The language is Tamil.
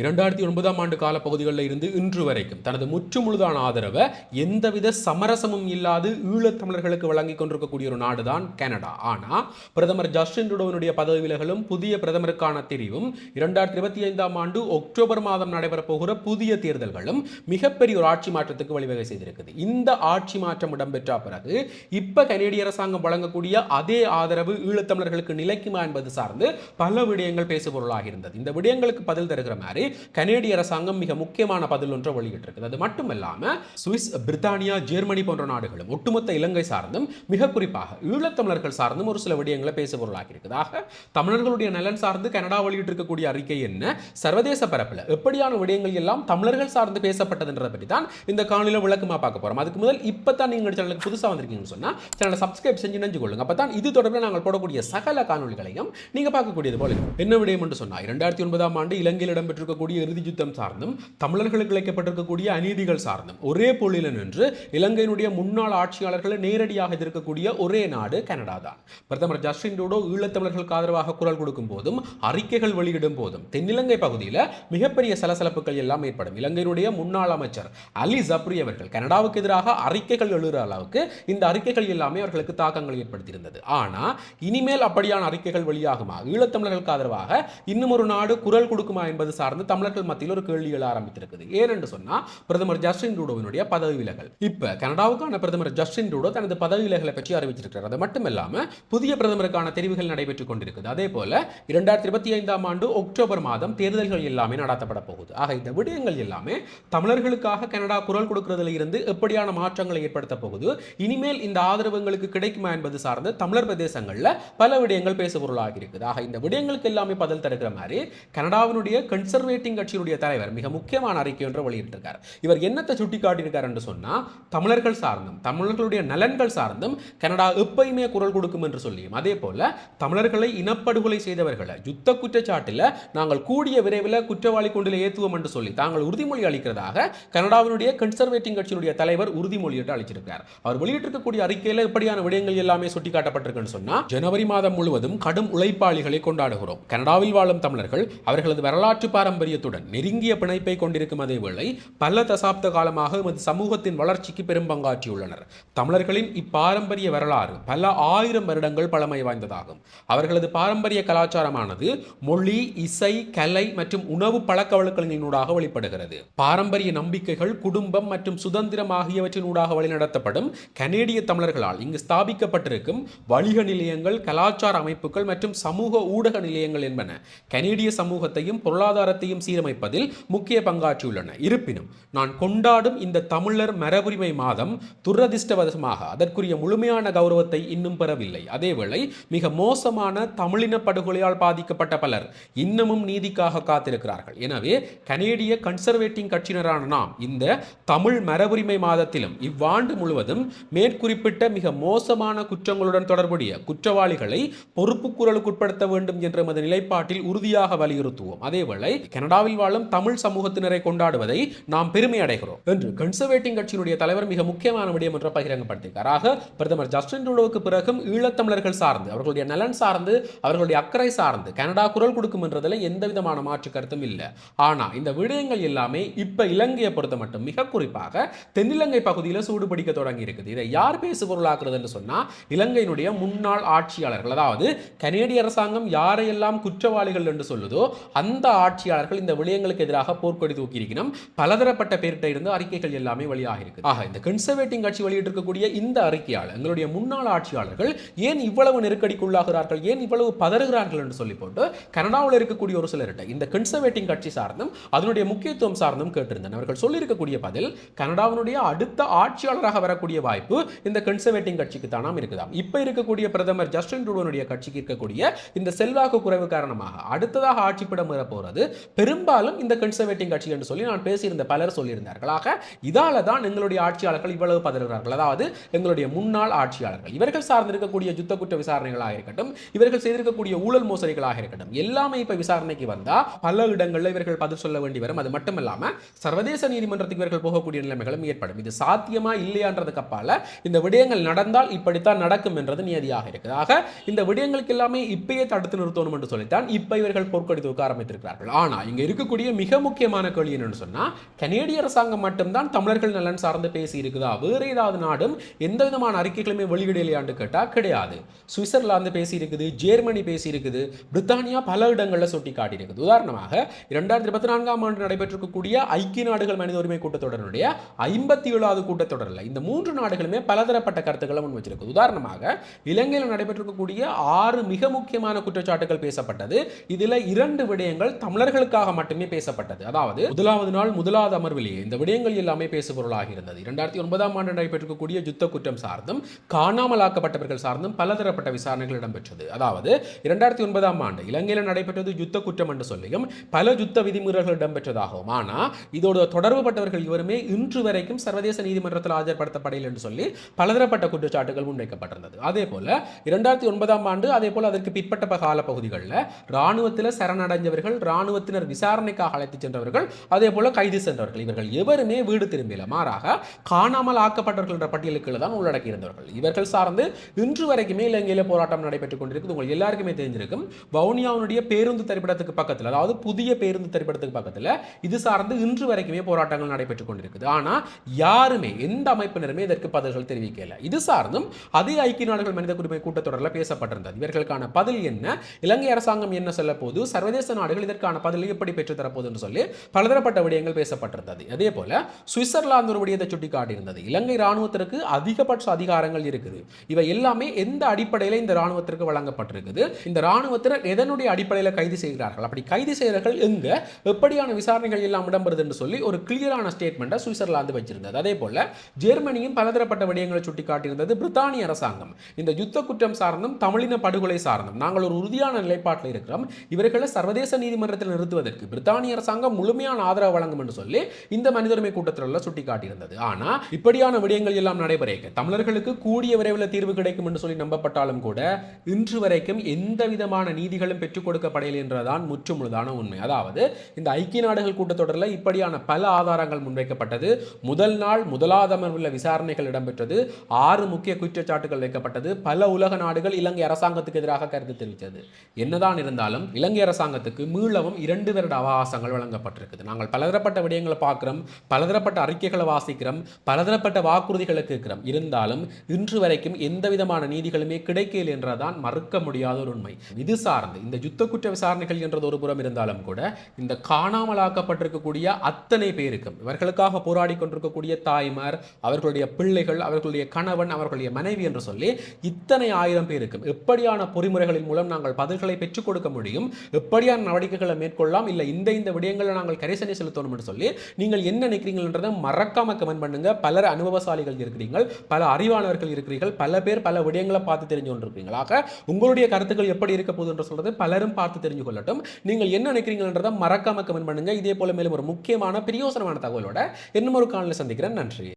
இரண்டாயிரத்தி ஒன்பதாம் ஆண்டு காலப்பகுதிகளில் இருந்து இன்று வரைக்கும் தனது முற்றுமுழுதான ஆதரவை எந்தவித சமரசமும் இல்லாது ஈழத்தமிழர்களுக்கு வழங்கி கொண்டிருக்கக்கூடிய ஒரு நாடுதான் கனடா. ஆனால் பிரதமர் ஜஸ்டின் ட்ரூடோவினுடைய பதவி விலகலும் புதிய பிரதமருக்கான தெரிவும் இரண்டாயிரத்தி இருபத்தி ஐந்தாம் ஆண்டு அக்டோபர் மாதம் நடைபெறப் போகிற புதிய தேர்தல்களும் மிகப்பெரிய ஒரு ஆட்சி மாற்றத்துக்கு வழிவகை செய்திருக்குது. இந்த ஆட்சி மாற்றம் இடம்பெற்ற பிறகு இப்போ கனேடிய அரசாங்கம் வழங்கக்கூடிய அதே ஆதரவு ஈழத்தமிழர்களுக்கு நிலைக்குமா என்பது சார்ந்து பல விடயங்கள் பேசுபொருளாக இருந்தது. இந்த விடயங்களுக்கு பதில் தருகிற மாதிரி கனேடிய அரசாங்கம் மிக முக்கியமான பதில் ஒன்றை வெளியிட்டிருக்குது. அது மட்டுமல்லாமல் சுவிஸ் பிரித்தானியா ஜெர்மனி போன்ற நாடுகளும் ஒட்டுமொத்த இலங்கை சார்ந்தும் மிக குறிப்பாக ஈழத்தமிழர்கள் சார்ந்தும் ஒரு சில விடயங்களை பேசுபொருளாக இருக்குது ஆக தமிழர்களுடைய நலன் சார்ந்து கனடா வெளியிட்டிருக்கக்கூடிய அறிக்கை என்ன சர்வதேச பரப்பில் எப்படியான விடயங்கள் எல்லாம் தமிழர்கள் சார்ந்து பேசப்பட்டதுன்றதை பற்றி தான் இந்த காணொலியில் விளக்கமாக பார்க்க போகிறோம் அதுக்கு முதல் இப்போ தான் நீங்கள் சேனலுக்கு புதுசாக வந்திருக்கீங்கன்னு சொன்னால் சேனலை சப்ஸ்கிரைப் செஞ்சு நினைஞ்சு கொள்ளுங்க அப்போ தான் இது தொடர்பில் நாங்கள் போடக்கூடிய சகல காணொலிகளையும் நீங்கள் பார்க்கக்கூடியது போல என்ன விடயம் என்று சொன்னால் இரண்டாயிரத்தி ஒன்பதாம் ஆண்டு இலங்கையில் இடம்பெற்றிருக்கக்கூடிய இறுதி யுத்தம் சார்ந்தும் தமிழர்களுக்கு இழைக்கப்பட்டிருக்கக்கூடிய அநீதிகள் சார்ந்தும் ஒரே புள்ளியில் நின்று இலங்கையினுடைய முன்னாள் ஆட்சியாளர்களை நேரடியாக எதிர்க்கக்கூடிய ஒரே நாடு கனடா தான் பிரதமர் ஜஸ்டின் ட்ரூடோ ஈழத்தமிழர்களுக்கு ஆதரவாக குரல் கொடுக்கும் போதும் அறிக்கைகள் வெளியிடும் போதும் தென்னிலங்கை பகுதியில் மிகப்பெரிய சலசலப்புகள் எல்லாம் ஏற்படும். இலங்கையினுடைய முன்னாள் அமைச்சர் அலி ஜப்ரி அவர்கள் கனடாவுக்கு எதிராக அறிக்கைகள் எழுதுற அளவுக்கு இந்த அறிக்கைகள் எல்லாமே அவர்களுக்கு தாக்கங்கள் ஏற்படுத்தியிருந்தது. ஆனால் இனிமேல் அப்படியான அறிக்கைகள் வெளியாகுமா? ஈழத்தமிழர்களுக்கு ஆதரவாக இன்னும் ஒரு நாடு குரல் கொடுக்குமா என்பது சார்ந்து வந்து தமிழர்கள் மத்தியில் ஒரு கேள்வி எழ ஆரம்பித்திருக்குது. ஏனென்று சொன்னால் பிரதமர் ஜஸ்டின் ரூடோவினுடைய பதவி விலகல் இப்போ கனடாவுக்கான பிரதமர் ஜஸ்டின் ரூடோ தனது பதவி விலகலை பற்றி அறிவிச்சிருக்கிறார். அது மட்டும் இல்லாமல் புதிய பிரதமருக்கான தெரிவுகள் நடைபெற்றுக் கொண்டிருக்குது. அதே போல இரண்டாயிரத்தி இருபத்தி ஐந்தாம் ஆண்டு அக்டோபர் மாதம் தேர்தல்கள் எல்லாமே நடத்தப்பட போகுது. ஆக இந்த விடயங்கள் எல்லாமே தமிழர்களுக்காக கனடா குரல் கொடுக்கிறதுல இருந்து எப்படியான மாற்றங்களை ஏற்படுத்த போகுது இனிமேல் இந்த ஆதரவு எங்களுக்கு கிடைக்குமா என்பது சார்ந்து தமிழர் பிரதேசங்களில் பல விடயங்கள் பேசுபொருளாக இருக்குது. ஆக இந்த விடயங்களுக்கு எல்லாமே பதில் தருகிற மாதிரி கனடாவினுடைய கன்சர்வே கன்சர்வேட்டிங் கட்சியினுடைய தலைவர் மிக முக்கியமான அறிக்கை ஒன்றை வெளியிட்டிருக்கார். இவர் என்னத்தை சுட்டிக்காட்டியிருக்கார் என்று சொன்னா தமிழர்கள் சார்ந்தும் தமிழர்களுடைய நலன்கள் சார்ந்தும் கனடா எப்பயுமே குரல் கொடுக்கும் என்று சொல்லியும். அதே போல தமிழர்களை இனப்படுகொலை செய்தவர்களை யுத்த குற்றச்சாட்டில் நாங்கள் கூடிய விரைவில் குற்றவாளி கொண்டில் ஏற்றுவோம் என்று சொல்லி தாங்கள் உறுதிமொழி அளிக்கிறதாக கனடாவினுடைய கன்சர்வேட்டிங் கட்சியினுடைய தலைவர் உறுதிமொழியிட்டு அளிச்சிருக்கிறார். அவர் வெளியிட்டிருக்கக்கூடிய அறிக்கையில் இப்படியான விடயங்கள் எல்லாமே சுட்டிக்காட்டப்பட்டிருக்குன்னு சொன்னா ஜனவரி மாதம் முழுவதும் கடும் உழைப்பாளிகளை கொண்டாடுகிறோம். கனடாவில் வாழும் தமிழர்கள் அவர்களது வரலாற்று பாரம்பரியத்துடன் நெருங்கிய பிணைப்பை கொண்டிருக்கும் அதேவேளை பல தசாப்த காலமாக எமது சமூகத்தின் வளர்ச்சிக்கு பெரும் பங்காற்றியுள்ளனர். தமிழர்களின் இப்பாரம்பரிய வரலாறு பல ஆயிரம் வருடங்கள் பழமை வாய்ந்ததாகும். அவர்களது பாரம்பரிய கலாச்சாரமானது மொழி இசை கலை மற்றும் உணவு பழக்க வழக்கங்களினூடாக வெளிப்படுகிறது. பாரம்பரிய நம்பிக்கைகள் குடும்பம் மற்றும் சுதந்திரம் ஆகியவற்றினூடாக வழிநடத்தப்படும் கனேடிய தமிழர்களால் இங்கு ஸ்தாபிக்கப்பட்டிருக்கும் வணிக நிலையங்கள் கலாச்சார அமைப்புகள் மற்றும் சமூக ஊடக நிலையங்கள் என்பன கனேடிய சமூகத்தையும் பொருளாதாரத்தையும் சீரமைப்பதில் முக்கிய பங்காற்றியுள்ளன. இருப்பினும் நான் கொண்டாடும் இந்த தமிழர் மரபுரிமை மாதம் துரதிர்ஷ்டவசமாக அதற்குரிய முழுமையான கௌரவத்தை இன்னும் பெறவில்லை. அதேவேளை மிக மோசமான தமிழின படுகொலையால் பாதிக்கப்பட்ட பலர் இன்னமும் நீதிக்காக காத்திருக்கிறார்கள். எனவே கனேடிய கன்சர்வேட்டிங் கட்சியினரான நாம் இந்த தமிழ் மரபுரிமை மாதத்திலும் இவ்வாண்டு முழுவதும் மேற்குறிப்பிட்ட மிக மோசமான குற்றங்களுடன் தொடர்புடைய குற்றவாளிகளை பொறுப்பு குரலுக்குட்படுத்த வேண்டும் என்ற எமது நிலைப்பாட்டில் உறுதியாக வலியுறுத்துவோம். அதேவேளை கனடாவில் வாழும் தமிழ் சமூகத்தினரை கொண்டாடுவதை நாம் பெருமை அடைகிறோம் என்று கன்சர்வேட்டிங் கட்சியினுடைய தலைவர் மிக முக்கியமான விடயம் என்று பகிரங்கப்படுத்தியிருக்காராக பிரதமர் ஜஸ்டின் ட்ரூடோவுக்கு பிறகும் ஈழத்தமிழர்கள் சார்ந்து அவர்களுடைய நலன் சார்ந்து அவர்களுடைய அக்கறை சார்ந்து கனடா குரல் கொடுக்கும் என்றதில் எந்த விதமான மாற்று கருத்தும் இல்லை. ஆனா இந்த விடயங்கள் எல்லாமே இப்ப இலங்கையை பொறுத்த மட்டும் மிக குறிப்பாக தென்னிலங்கை பகுதியில் சூடு பிடிக்க தொடங்கி இருக்குது இதை யார் பேசு பொருளாக்குறதுன்னு சொன்னா இலங்கையினுடைய முன்னாள் ஆட்சியாளர்கள். அதாவது கனேடிய அரசாங்கம் யாரையெல்லாம் குற்றவாளிகள் என்று சொல்லுதோ அந்த ஆட்சியாளர்கள் அவர்கள் இந்த விடயங்களுக்கு எதிராக போர்க்கொடி தூக்கியிருக்கணும். பலதரப்பட்ட பேர்கிட்ட இருந்து அறிக்கைகள் எல்லாமே வெளியாக இருக்கு ஆக இந்த கன்சர்வேட்டிங் கட்சி வெளியிட்டிருக்கக்கூடிய இந்த அறிக்கையாளர் எங்களுடைய முன்னாள் ஆட்சியாளர்கள் ஏன் இவ்வளவு நெருக்கடிக்குள்ளாகிறார்கள்? ஏன் இவ்வளவு பதறுகிறார்கள் என்று சொல்லி போட்டு கனடாவில் இருக்கக்கூடிய ஒரு சிலர்கிட்ட இந்த கன்சர்வேட்டிங் கட்சி சார்ந்தும் அதனுடைய முக்கியத்துவம் சார்ந்தும் கேட்டிருந்தனர். அவர்கள் சொல்லியிருக்கக்கூடிய பதில் கனடாவினுடைய அடுத்த ஆட்சியாளராக வரக்கூடிய வாய்ப்பு இந்த கன்சர்வேட்டிங் கட்சிக்கு தானாம் இருக்குதாம். இப்ப இருக்கக்கூடிய பிரதமர் ஜஸ்டின் ட்ரூடோனுடைய கட்சிக்கு இருக்கக்கூடிய இந்த செல்வாக்கு குறைவு காரணமாக அடுத்ததாக ஆட்சிப்படம் வர போறது பெரும்பாலும் இந்த கன்சர்வேட்டிங் கட்சி என்று சொல்லி நான் பேசியிருந்த பலர் சொல்லியிருந்தார்களாக இதால தான் எங்களுடைய ஆட்சியாளர்கள் இவ்வளவு பதறுகிறார்கள். அதாவது எங்களுடைய முன்னாள் ஆட்சியாளர்கள். இவர்கள் சார்ந்திருக்கக்கூடிய யுத்த குற்ற விசாரணைகளாக இருக்கட்டும் இவர்கள் செய்திருக்கக்கூடிய ஊழல் மோசடிகளாக இருக்கட்டும் எல்லாமே இப்ப விசாரணைக்கு வந்தா பல இடங்களில் இவர்கள் பதில் சொல்ல வேண்டி வரும். அது மட்டும் சர்வதேச நீதிமன்றத்துக்கு இவர்கள் போகக்கூடிய நிலைமைகளும் ஏற்படும். இது சாத்தியமா இல்லையான்றதுக்கு அப்பால இந்த விடயங்கள் நடந்தால் இப்படித்தான் நடக்கும் என்றது நியதியாக இருக்குது. ஆக இந்த விடயங்களுக்கு எல்லாமே இப்பயே தடுத்து நிறுத்தணும் என்று சொல்லித்தான் இப்ப இவர்கள் போர்க்கொடி தூக்க ஆரம்பித்திருக்கிறார்கள் ஆனா இங்க இருக்கக்கூடிய மிக முக்கியமான கேள்வி என்னன்னு சொன்னா கனேடிய அரசாங்கம் மட்டும்தான் தமிழர்கள் நலன் சார்ந்து பேசி இருக்குதா? வேற ஏதாவது நாடும் எந்த விதமான அறிக்கைகளுமே வெளியிடலையான்னு கேட்டால் கிடையாது. சுவிட்சர்லாந்து பேசி இருக்குது ஜெர்மனி பேசி இருக்குது பிரித்தானியா பல இடங்களில் சுட்டி காட்டி இருக்குது. உதாரணமாக இரண்டாயிரத்தி இருபத்தி நான்காம் ஆண்டு நடைபெற்றிருக்கக்கூடிய ஐக்கிய நாடுகள் மனித உரிமை கூட்டத்தொடருடைய ஐம்பத்தி ஏழாவது கூட்டத்தொடரில் இந்த மூன்று நாடுகளுமே பலதரப்பட்ட கருத்துக்களை முன் வச்சிருக்குது. உதாரணமாக இலங்கையில் நடைபெற்றிருக்கக்கூடிய ஆறு மிக முக்கியமான குற்றச்சாட்டுகள் பேசப்பட்டது. இதுல இரண்டு விடயங்கள் தமிழர்களுக்கு தமிழர்களுக்காக மட்டுமே பேசப்பட்டது. அதாவது முதலாவது நாள் முதலாவது அமர்விலேயே இந்த விடயங்கள் எல்லாமே பேசுபொருளாக இருந்தது. இரண்டாயிரத்தி ஒன்பதாம் ஆண்டு நடைபெற்றிருக்கக்கூடிய யுத்த குற்றம் சார்ந்தும் காணாமலாக்கப்பட்டவர்கள் சார்ந்தும் பலதரப்பட்ட விசாரணைகள் இடம்பெற்றது. அதாவது இரண்டாயிரத்தி ஒன்பதாம் ஆண்டு இலங்கையில் நடைபெற்றது யுத்த குற்றம் என்று சொல்லியும் பல யுத்த விதிமுறைகள் இடம்பெற்றதாகவும். ஆனால் இதோட தொடர்புபட்டவர்கள் இவருமே இன்று வரைக்கும் சர்வதேச நீதிமன்றத்தில் ஆஜர்படுத்தப்படையில் என்று சொல்லி பலதரப்பட்ட குற்றச்சாட்டுகள் முன்வைக்கப்பட்டிருந்தது. அதே போல இரண்டாயிரத்தி ஒன்பதாம் ஆண்டு அதே போல அதற்கு பிற்பட்ட காலப்பகுதிகளில் ராணுவத்தில் சரணடைஞ்சவர்கள் ராணுவத்தினர் பின்னர் விசாரணைக்காக அழைத்து சென்றவர்கள் அதே போல கைது சென்றவர்கள். இவர்கள் எவருமே வீடு திரும்பியல. மாறாக காணாமல் ஆக்கப்பட்டவர்கள் என்ற பட்டியலுக்கு தான் உள்ளடக்கி இருந்தவர்கள் இவர்கள் சார்ந்து இன்று வரைக்குமே இலங்கையில போராட்டம் நடைபெற்றுக் கொண்டிருக்குது உங்களுக்கு எல்லாருக்குமே தெரிஞ்சிருக்கும். வவுனியாவுடைய பேருந்து திரைப்படத்துக்கு பக்கத்தில் அதாவது புதிய பேருந்து திரைப்படத்துக்கு பக்கத்தில் இது சார்ந்து இன்று வரைக்குமே போராட்டங்கள் நடைபெற்றுக் கொண்டிருக்குது. ஆனால் யாருமே எந்த அமைப்பினருமே இதற்கு பதில்கள் தெரிவிக்கல. இது சார்ந்தும் அதே ஐக்கிய நாடுகள் மனித உரிமை கூட்டத்தொடரில் பேசப்பட்டிருந்தது. இவர்களுக்கான பதில் என்ன? இலங்கை அரசாங்கம் என்ன சொல்ல போது சர்வதேச நாடுகள் இதற்கான பதிலை எப்படி பெற்று தரப்போகுதுன்னு சொல்லி பலதரப்பட்ட விடயங்கள் பேசப்பட்டிருந்தது. அதே போல சுவிட்சர்லாந்து ஒரு விடயத்தை சுட்டி காட்டியிருந்தது இலங்கை ராணுவத்திற்கு அதிகபட்ச அதிகாரங்கள் இருக்குது. இவை எல்லாமே எந்த அடிப்படையில் இந்த ராணுவத்திற்கு வழங்கப்பட்டிருக்குது? இந்த ராணுவத்தினர் எதனுடைய அடிப்படையில் கைது செய்கிறார்கள்? அப்படி கைது செய்கிறார்கள் எங்க? எப்படியான விசாரணைகள் எல்லாம் இடம்பெறுது என்று சொல்லி ஒரு கிளியரான ஸ்டேட்மெண்ட்டை சுவிட்சர்லாந்து வச்சிருந்தது. அதே போல ஜெர்மனியும் பலதரப்பட்ட விடயங்களை சுட்டி காட்டியிருந்தது பிரித்தானிய அரசாங்கம். இந்த யுத்த குற்றம் சார்ந்தும் தமிழின படுகொலை சார்ந்தும் நாங்கள் ஒரு உறுதியான நிலைப்பாட்டில் இருக்கிறோம். இவர்களை சர்வதேச நீதிமன்றத்தில் நிறுத்துவதற்கு பிரித்தானிய அரசாங்கம் முழுமையான ஆதரவு வழங்கும் என்று சொல்லி இந்த மனிதர்மை கூட்டத்தில் சுட்டிக்காட்டியிருந்தது. ஆனால் இப்படியான விடயங்கள் எல்லாம் நடைபெறக்க தமிழர்களுக்கு கூடிய விரைவில் தீர்வு கிடைக்கும் என்று சொல்லி நம்பப்பட்டாலும் கூட இன்று வரைக்கும் எந்த விதமான நீதிகளும் பெற்றுக் கொடுக்கப்படையில் என்றதான் முற்றுமுழுதான உண்மை. அதாவது இந்த ஐக்கிய நாடுகள் கூட்டத்தொடரில் இப்படியான பல ஆதாரங்கள் முன்வைக்கப்பட்டது. முதல் நாள் முதலாவது அமர்வுள்ள விசாரணைகள் இடம்பெற்றது. ஆறு முக்கிய குற்றச்சாட்டுகள் வைக்கப்பட்டது. பல உலக நாடுகள் இலங்கை அரசாங்கத்துக்கு எதிராக கருத்து தெரிவித்தது. என்னதான் இருந்தாலும் இலங்கை அரசாங்கத்துக்கு மீளவும் இரண்டு இரண்டு வருட அவகாசங்கள் வழங்கப்பட்டிருக்குது. நாங்கள் பலதரப்பட்ட விடயங்களை பார்க்குறோம் பலதரப்பட்ட அறிக்கைகளை வாசிக்கிறோம் பலதரப்பட்ட வாக்குறுதிகளை கேட்கிறோம். இருந்தாலும் இன்று வரைக்கும் எந்த விதமான நீதிகளுமே கிடைக்கல என்றதான் மறுக்க முடியாத ஒரு உண்மை. இது சார்ந்து இந்த யுத்த குற்ற விசாரணைகள் என்றது ஒரு புறம் இருந்தாலும் கூட இந்த காணாமலாக்கப்பட்டிருக்கக்கூடிய அத்தனை பேருக்கும் இவர்களுக்காக போராடி கொண்டிருக்கக்கூடிய தாய்மார் அவர்களுடைய பிள்ளைகள் அவர்களுடைய கணவன் அவர்களுடைய மனைவி என்று சொல்லி இத்தனை ஆயிரம் பேருக்கும் எப்படியான பொறிமுறைகளின் மூலம் நாங்கள் பதில்களை பெற்றுக் கொடுக்க முடியும் எப்படியான நடவடிக்கைகளை மேற்கொள்ள செலுத்தலாம் இல்லை இந்த இந்த விடயங்களை நாங்கள் கரிசனை செலுத்தணும் என்று சொல்லி நீங்கள் என்ன நினைக்கிறீங்கன்றதை மறக்காம கமெண்ட் பண்ணுங்க. பலர் அனுபவசாலிகள் இருக்கிறீர்கள் பல அறிவானவர்கள் இருக்கிறீர்கள் பல பேர் பல விடயங்களை பார்த்து தெரிஞ்சு கொண்டிருக்கிறீர்கள் உங்களுடைய கருத்துக்கள் எப்படி இருக்க போகுது என்று சொல்றது பலரும் பார்த்து தெரிஞ்சு கொள்ளட்டும். நீங்கள் என்ன நினைக்கிறீங்கன்றதை மறக்காம கமெண்ட் பண்ணுங்க. இதே போல மேலும் ஒரு முக்கியமான பிரியோசனமான தகவலோட இன்னும் ஒரு காலில் சந்திக்கிறேன். நன்றி.